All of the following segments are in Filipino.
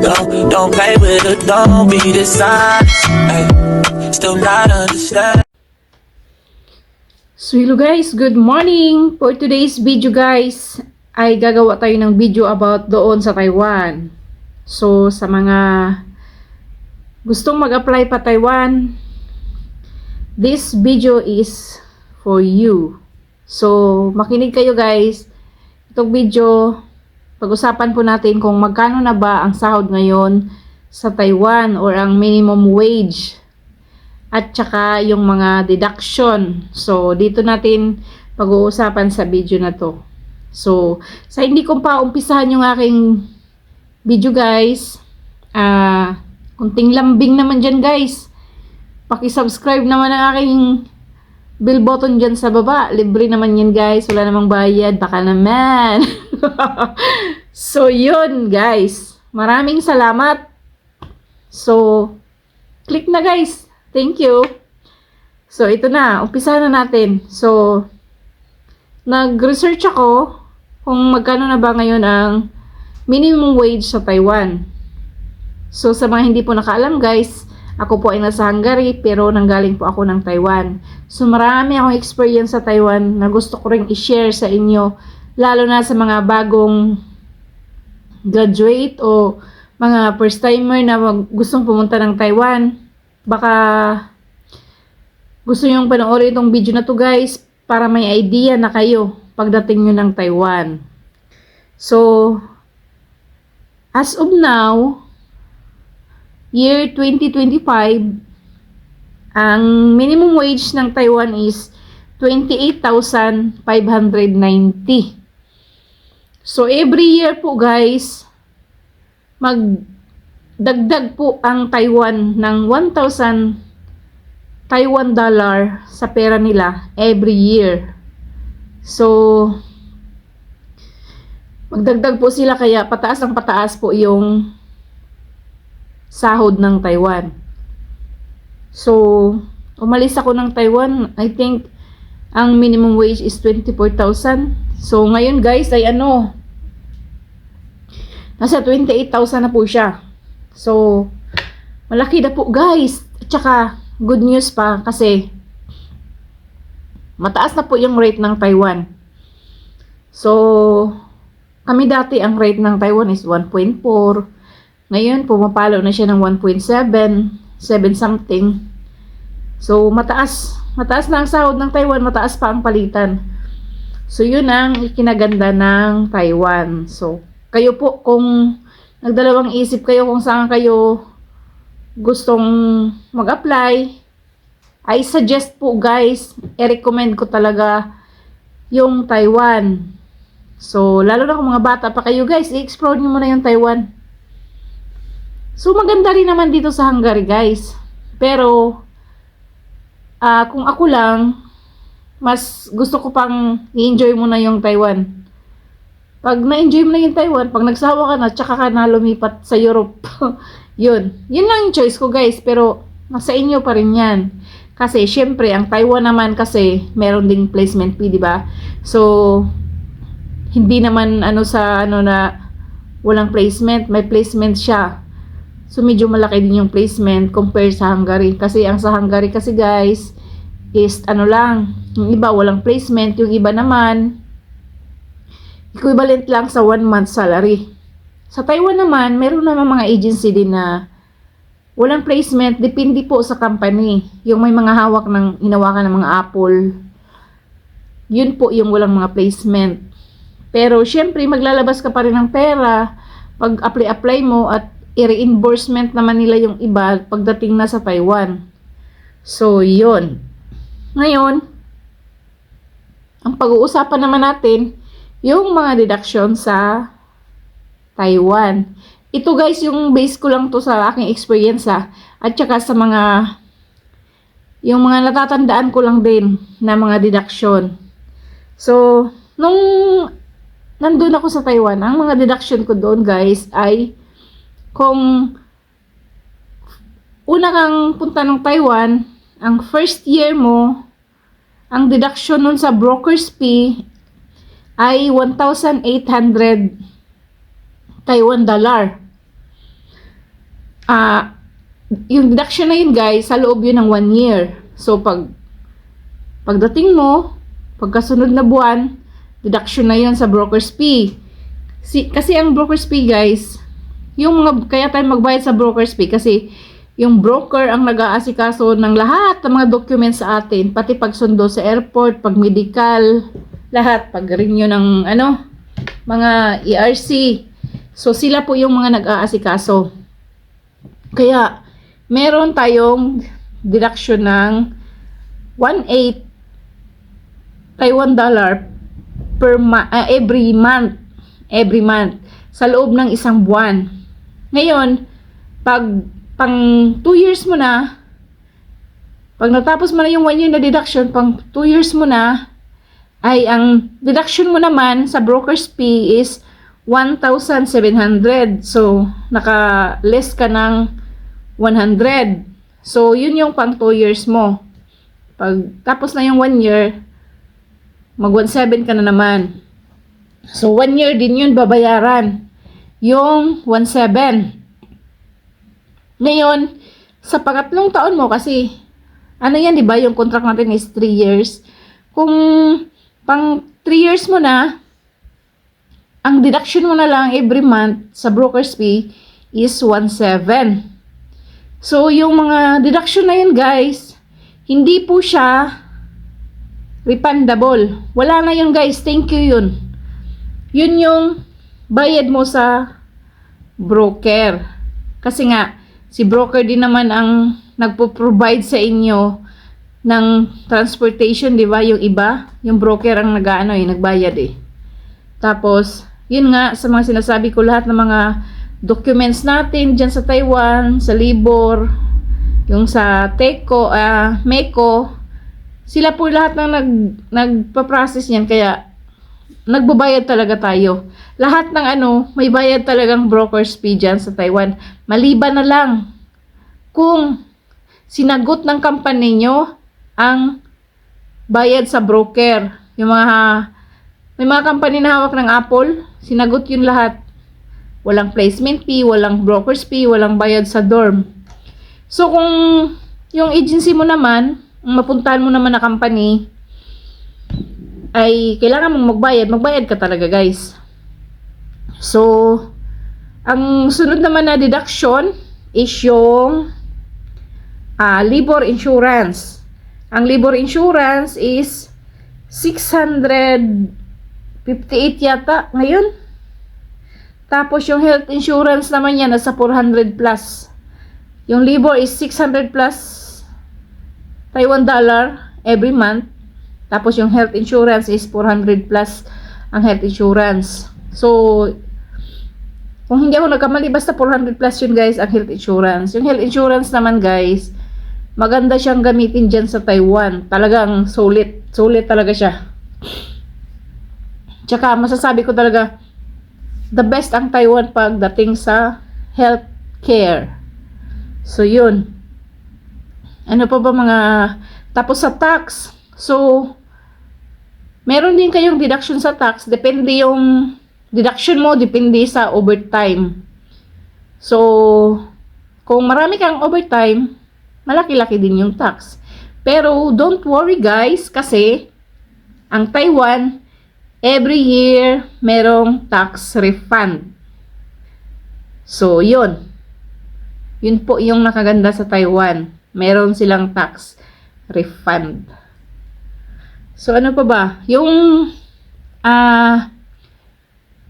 Don't, don't play with it, don't be dishonest. Ay, still not understand. So hello guys, good morning! For today's video guys, ay gagawa tayo ng video about doon sa Taiwan. So sa mga gustong mag-apply pa Taiwan, this video is for you. So makinig kayo guys. Itong video, pag-usapan po natin kung magkano na ba ang sahod ngayon sa Taiwan or ang minimum wage at saka yung mga deduction. So, dito natin pag-uusapan sa video na to. So, sa hindi ko pa umpisahan yung aking video guys, ah, kunting lambing naman dyan guys. Paki-subscribe naman ang aking bell button dyan sa baba. Libre naman yan guys. Wala namang bayad. Baka naman. so, yun guys. Maraming salamat. So, click na guys. Thank you. So, ito na. Umpisa na natin. So, nag-research ako kung magkano na ba ngayon ang minimum wage sa Taiwan. So, sa mga hindi po nakaalam guys, ako po ay nasa Hungary pero nanggaling po ako ng Taiwan. So, marami akong experience sa Taiwan na gusto ko rin i-share sa inyo. Lalo na sa mga bagong graduate o mga first timer na gustong pumunta ng Taiwan baka gusto nyong panoorin itong video na to guys para may idea na kayo pagdating nyo ng Taiwan. So, as of now, year 2025, ang minimum wage ng Taiwan is 28,590. So, every year po guys, mag dagdag po ang Taiwan ng 1,000 Taiwan dollar sa pera nila every year. So, magdagdag po sila kaya pataas ang pataas po yung sahod ng Taiwan. So, umalis ako ng Taiwan, I think ang minimum wage is 24,000. So, ngayon guys ay ano, nasa 28,000 na po siya. So, malaki na po guys. At saka, good news pa kasi mataas na po yung rate ng Taiwan. So, kami dati ang rate ng Taiwan is 1.4. Ngayon, pumapalo na siya ng 1.7, 7 something. So, mataas. Mataas na ang sahod ng Taiwan, mataas pa ang palitan. So, yun ang ikinaganda ng Taiwan. So, kayo po kung nagdalawang isip kayo kung saan kayo gustong mag-apply, I suggest po guys, i-recommend ko talaga yung Taiwan. So, lalo na kung mga bata pa kayo guys, i-explore nyo muna yung Taiwan. So, maganda rin naman dito sa Hungary guys. Pero, ah kung ako lang, mas gusto ko pang i-enjoy muna yung Taiwan. Pag na-enjoy mo na yung Taiwan, pag nagsawa ka na, tsaka ka na lumipat sa Europe. yun. Yun lang yung choice ko guys. Pero, nasa inyo pa rin yan. Kasi, syempre, ang Taiwan naman kasi, meron ding placement fee, di ba? So, hindi naman ano sa ano na walang placement, may placement siya. So, medyo malaki din yung placement compare sa Hungary. Kasi, ang sa Hungary kasi guys, is ano lang, yung iba walang placement, yung iba naman, equivalent lang sa one month salary. Sa Taiwan naman, meron naman mga agency din na walang placement, depende po sa company. Yung may mga hawak ng hinawakan ng mga Apple, yun po yung walang mga placement. Pero syempre, maglalabas ka pa rin ng pera pag apply-apply mo at i-reimbursement naman nila yung iba pagdating na sa Taiwan. So, yun. Ngayon, ang pag-uusapan naman natin, yung mga deduction sa Taiwan. Ito guys, yung base ko lang to sa aking experience ha. At saka sa mga, yung mga natatandaan ko lang din na mga deduction. So, nung nandun ako sa Taiwan, ang mga deduction ko doon guys ay kung una kang punta ng Taiwan, ang first year mo, ang deduction nun sa broker's fee ay 1,800 Taiwan dollar. Ah, yung deduction na yun guys, sa loob yun ng one year. So pag pagdating mo, pagkasunod na buwan, deduction na yun sa broker's fee. Si, kasi ang broker's fee guys, yung mga, kaya tayo magbayad sa broker's fee kasi yung broker ang nag-aasikaso ng lahat ng mga documents sa atin, pati pagsundo sa airport, pag medical, lahat, pag renew ng ano, mga ERC. So sila po yung mga nag-aasikaso. Kaya meron tayong deduction ng 1.8 Taiwan dollar per ma- ah, every month every month sa loob ng isang buwan. Ngayon, pag pang 2 years mo na, pag natapos mo na yung 1 year na deduction, pang 2 years mo na, ay ang deduction mo naman sa broker's fee is 1,700. So, naka-less ka ng 100. So, yun yung pang 2 years mo. Pag tapos na yung 1 year, mag 1.7 ka na naman. So, 1 year din yun babayaran. Yung 1.7. Ngayon, sa pangatlong taon mo, kasi, ano yan, di ba? Yung contract natin is 3 years. Kung pang 3 years mo na, ang deduction mo na lang every month sa broker's fee is 1.7. So, yung mga deduction na yun, guys, hindi po siya refundable. Wala na yun, guys. Thank you yun. Yun yung bayad mo sa broker. Kasi nga, si broker din naman ang nagpo-provide sa inyo ng transportation, di ba? Yung iba, yung broker ang nag-ano eh, nagbayad eh. Tapos, yun nga, sa mga sinasabi ko, lahat ng mga documents natin dyan sa Taiwan, sa Libor, yung sa Teco, ah, Meco, sila po lahat ng nag, nagpa-process niyan, kaya nagbabayad talaga tayo. Lahat ng ano, may bayad talagang broker's fee dyan sa Taiwan. Maliban na lang kung sinagot ng company nyo ang bayad sa broker. Yung mga, may mga company na hawak ng Apple, sinagot yun lahat. Walang placement fee, walang broker's fee, walang bayad sa dorm. So kung yung agency mo naman, ang mapuntahan mo naman na company, ay kailangan mong magbayad, magbayad ka talaga guys. So, ang sunod naman na deduction is yung ah, labor insurance. Ang labor insurance is 658 yata ngayon. Tapos yung health insurance naman yan nasa 400 plus. Yung labor is 600 plus Taiwan dollar every month. Tapos yung health insurance is 400 plus ang health insurance. So, kung hindi ako nagkamali, basta 400 plus yun guys, ang health insurance. Yung health insurance naman guys, maganda siyang gamitin dyan sa Taiwan. Talagang sulit. Sulit talaga siya. Tsaka masasabi ko talaga, the best ang Taiwan pagdating sa health care. So, yun. Ano pa ba mga... Tapos sa tax. So, meron din kayong deduction sa tax. Depende yung deduction mo, depende sa overtime. So, kung marami kang overtime, malaki-laki din yung tax. Pero, don't worry guys, kasi ang Taiwan, every year, merong tax refund. So, yun. Yun po yung nakaganda sa Taiwan. Meron silang tax refund. So, ano pa ba? Yung ah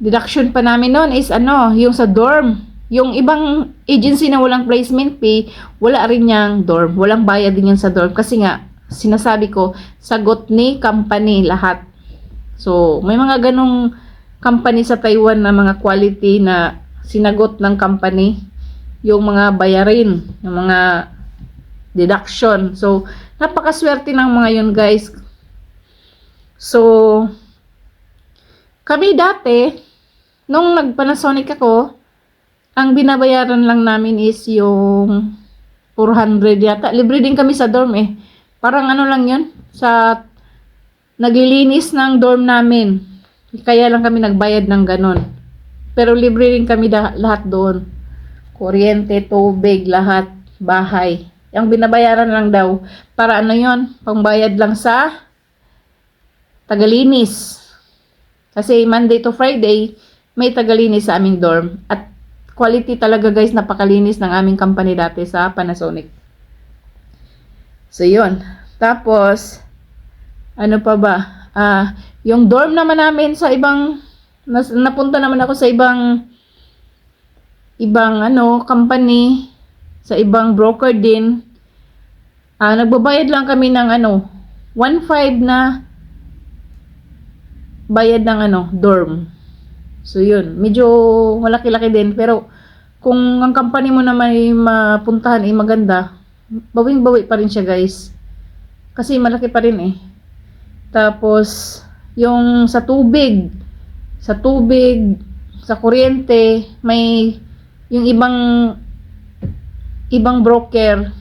deduction pa namin noon is ano, yung sa dorm. Yung ibang agency na walang placement fee, wala rin yang dorm. Walang bayad din yan sa dorm. Kasi nga, sinasabi ko, sagot ni company lahat. So, may mga ganong company sa Taiwan na mga quality na sinagot ng company yung mga bayarin, yung mga deduction. So, napakaswerte ng mga yun guys. So, kami dati, nung nag-Panasonic ako, ang binabayaran lang namin is yung 400 yata. Libre din kami sa dorm eh. Parang ano lang yun, sa naglilinis ng dorm namin. Kaya lang kami nagbayad ng ganon. Pero libre rin kami lahat doon. Kuryente, tubig, lahat, bahay. Yung binabayaran lang daw. Para ano yon Pangbayad lang sa tagalinis. Kasi Monday to Friday, may tagalinis sa aming dorm. At quality talaga guys, napakalinis ng aming company dati sa Panasonic. So, yun. Tapos, ano pa ba? Ah, yung dorm naman namin sa ibang, nas, napunta naman ako sa ibang, ibang ano, company, sa ibang broker din. Ah, nagbabayad lang kami ng ano, 1.5 na bayad ng ano, dorm. So, yun. Medyo malaki-laki din. Pero, kung ang company mo naman ay mapuntahan ay maganda, bawing-bawi pa rin siya, guys. Kasi malaki pa rin eh. Tapos, yung sa tubig, sa tubig, sa kuryente, may yung ibang ibang broker,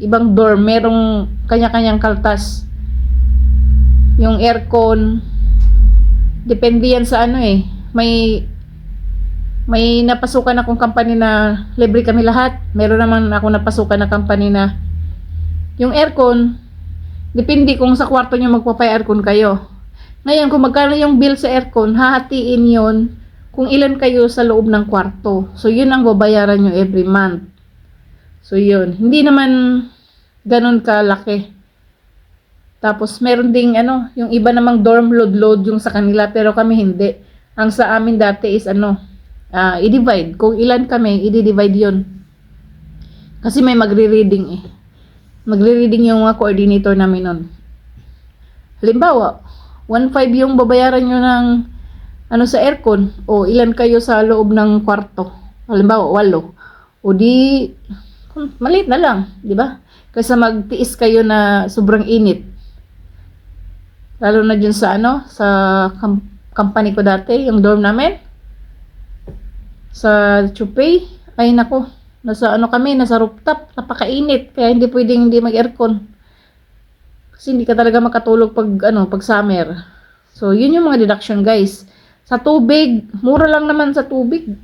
ibang dorm, merong kanya-kanyang kaltas. Yung aircon, depende yan sa ano eh. May may napasukan akong company na libre kami lahat. Meron naman ako napasukan na company na yung aircon, depende kung sa kwarto nyo magpapay-aircon kayo. Ngayon, kung magkano yung bill sa aircon, hahatiin yon kung ilan kayo sa loob ng kwarto. So, yun ang babayaran nyo every month. So, yun. Hindi naman ganun kalaki. Tapos, meron ding, ano, yung iba namang dorm load-load yung sa kanila, pero kami hindi. Ang sa amin dati is, ano, ah, i-divide. Kung ilan kami, i-divide yun. Kasi may magre-reading eh. Magre-reading yung mga coordinator namin nun. Halimbawa, 1.5 yung babayaran nyo ng ano sa aircon o ilan kayo sa loob ng kwarto. Halimbawa, walo. O di, hmm, maliit na lang, di ba? Kaysa magtiis kayo na sobrang init. Lalo na dyan sa ano, sa kam- company ko dati, yung dorm namin. Sa Chupay, ay nako, nasa ano kami, nasa rooftop, napakainit, kaya hindi pwedeng hindi mag-aircon. Kasi hindi ka talaga makatulog pag ano, pag summer. So, yun yung mga deduction, guys. Sa tubig, mura lang naman sa tubig.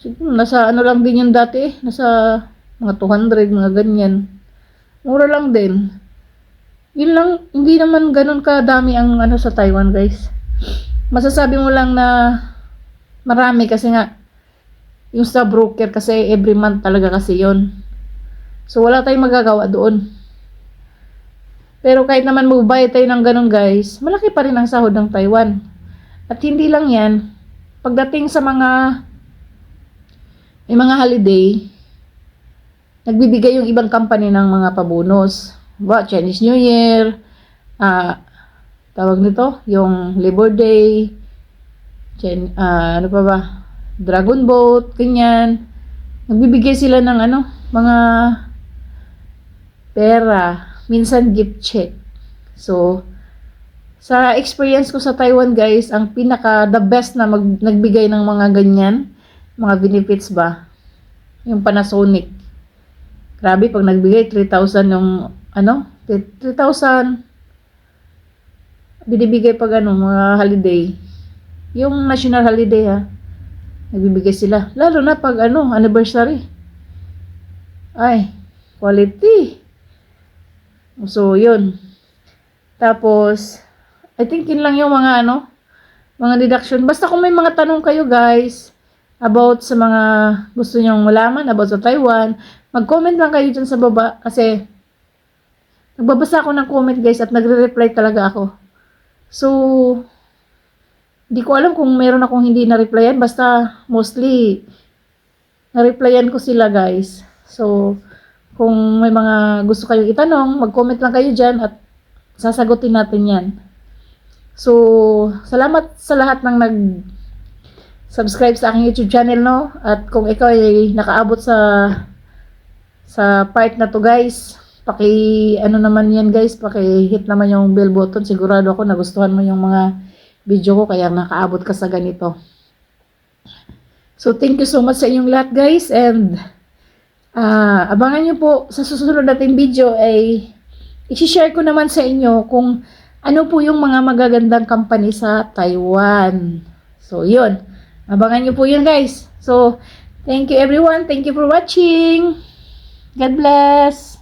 Siguro, nasa ano lang din yun dati. Nasa mga 200, mga ganyan. Mura lang din. Yun lang, hindi naman ganun kadami ang ano sa Taiwan, guys. Masasabi mo lang na marami kasi nga yung sa broker kasi every month talaga kasi yon. So wala tayong magagawa doon. Pero kahit naman magbayad tayo ng ganun guys, malaki pa rin ang sahod ng Taiwan. At hindi lang yan, pagdating sa mga may mga holiday, nagbibigay yung ibang company ng mga pabonus. Ba, Chinese New Year, ah, tawag nito, yung Labor Day, Chen, ah, ano pa ba, Dragon Boat, ganyan. Nagbibigay sila ng ano, mga pera, minsan gift check. So, sa experience ko sa Taiwan guys, ang pinaka the best na mag, nagbigay ng mga ganyan, mga benefits ba, yung Panasonic. Grabe, pag nagbigay 3,000 yung, ano, 3,000, binibigay pag ano, mga holiday. Yung national holiday ha, nagbibigay sila. Lalo na pag ano, anniversary. Ay, quality. So, yun. Tapos, I think yun lang yung mga ano, mga deduction. Basta kung may mga tanong kayo guys, about sa mga gusto nyong malaman about sa Taiwan, mag-comment lang kayo dyan sa baba kasi nagbabasa ako ng comment guys at nagre-reply talaga ako. So, di ko alam kung meron akong hindi na-replyan, basta mostly na-replyan ko sila guys. So, kung may mga gusto kayong itanong, mag-comment lang kayo dyan at sasagutin natin yan. So, salamat sa lahat ng nag subscribe sa aking YouTube channel, no? At kung ikaw ay nakaabot sa sa part na to, guys, paki ano naman yan, guys, paki hit naman yung bell button. Sigurado ako nagustuhan mo yung mga video ko kaya nakaabot ka sa ganito. So, thank you so much sa inyong lahat, guys, and ah abangan nyo po sa susunod nating video ay i-share ko naman sa inyo kung ano po yung mga magagandang company sa Taiwan. So, yun. Abangan nyo po yun, guys. So, thank you everyone. Thank you for watching. God bless.